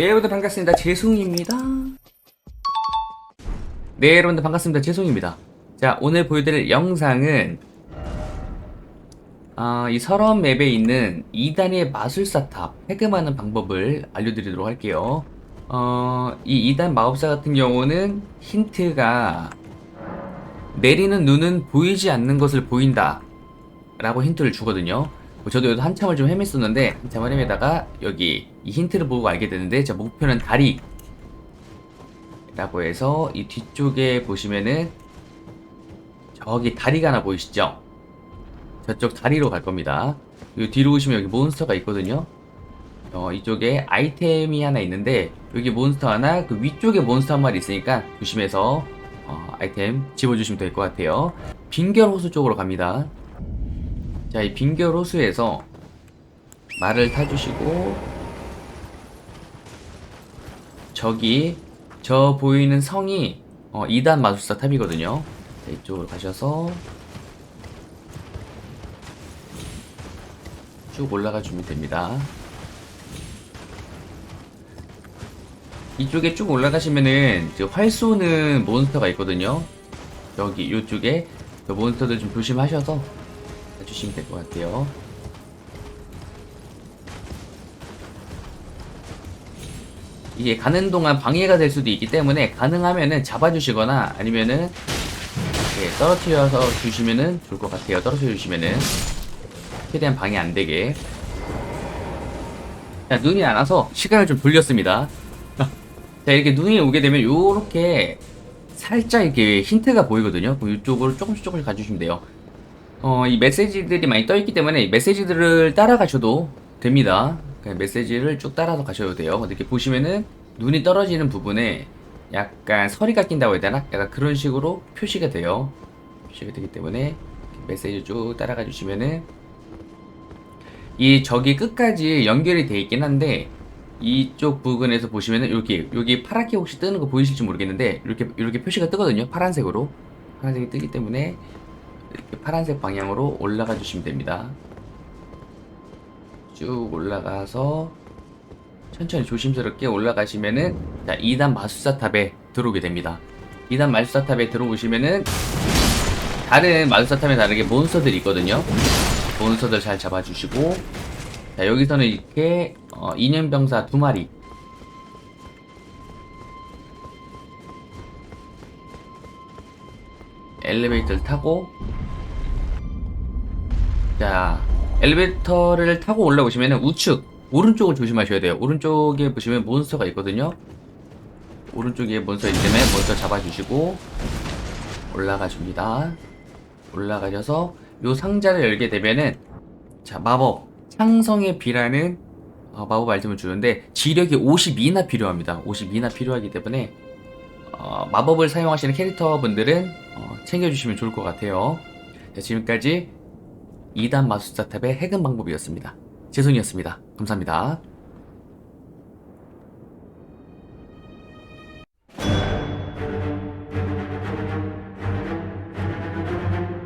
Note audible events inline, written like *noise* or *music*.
네 여러분들 반갑습니다. 재송입니다. 네 여러분들 반갑습니다. 재송입니다. 자 오늘 보여드릴 영상은 아, 이 서런 맵에 있는 2단의 마술사 탑 해금하는 방법을 알려드리도록 할게요. 어, 이 2단 마법사 같은 경우는 힌트가 내리는 눈은 보이지 않는 것을 보인다 라고 힌트를 주거든요. 뭐 저도 여기서 한참을 좀 헤맸었는데 한참을 헤매다가 여기 이 힌트를 보고 알게 되는데 제 목표는 다리 라고 해서 이 뒤쪽에 보시면은 저기 다리가 하나 보이시죠? 저쪽 다리로 갈 겁니다. 이 뒤로 오시면 여기 몬스터가 있거든요. 어, 이쪽에 아이템이 하나 있는데 여기 몬스터 하나 그 위쪽에 몬스터 한 마리 있으니까 조심해서 어, 아이템 집어주시면 될 것 같아요. 빙결 호수 쪽으로 갑니다. 자, 이 빙결 호수에서 말을 타주시고 저기 저 보이는 성이 어, 2단 마술사 탑이거든요. 자, 이쪽으로 가셔서 쭉 올라가 주면 됩니다. 이쪽에 쭉 올라가시면은 활 쏘는 몬스터가 있거든요. 여기 이쪽에 그 몬스터들 좀 조심하셔서 해주시면 될 것 같아요. 이게 가는 동안 방해가 될 수도 있기 때문에 가능하면은 잡아주시거나 아니면은 이렇게 떨어뜨려서 주시면은 좋을 것 같아요. 떨어뜨려 주시면은 최대한 방해 안 되게. 자, 눈이 안 와서 시간을 좀 돌렸습니다. *laughs* 자, 이렇게 눈이 오게 되면 요렇게 살짝 이렇게 힌트가 보이거든요. 이쪽으로 조금씩 조금씩 가주시면 돼요. 어, 이 메시지들이 많이 떠있기 때문에 이 메시지들을 따라가셔도 됩니다. 메시지를 쭉 따라서 가셔도 돼요. 이렇게 보시면은 눈이 떨어지는 부분에 약간 서리가 낀다고 해야 되나? 약간 그런 식으로 표시가 돼요. 표시가 되기 때문에 메시지 쭉 따라가 주시면은 이 저기 끝까지 연결이 돼 있긴 한데 이쪽 부분에서 보시면은 여기 여기 파랗게 혹시 뜨는 거 보이실지 모르겠는데 이렇게 이렇게 표시가 뜨거든요. 파란색으로 파란색이 뜨기 때문에 이렇게 파란색 방향으로 올라가 주시면 됩니다. 쭉 올라가서 천천히 조심스럽게 올라가시면은 자 2단 마술사 탑에 들어오게 됩니다. 2단 마술사 탑에 들어오시면은 다른 마술사 탑에 다르게 몬스터들이 있거든요. 몬스터들 잘 잡아주시고 자 여기서는 이렇게 어, 인연병사 두 마리 엘리베이터를 타고 자 엘리베이터를 타고 올라오시면 우측 오른쪽을 조심하셔야 돼요. 오른쪽에 보시면 몬스터가 있거든요. 오른쪽에 몬스터 때문에 몬스터 잡아주시고 올라가 줍니다. 올라가셔서 요 상자를 열게 되면은 자 마법. 창성의 비라는 어, 마법 아이템을 주는데 지력이 52나 필요합니다. 52나 필요하기 때문에 어, 마법을 사용하시는 캐릭터분들은 어, 챙겨주시면 좋을 것 같아요. 자, 지금까지 2단 마술사 탑의 해금 방법이었습니다. 재송이었습니다. 감사합니다.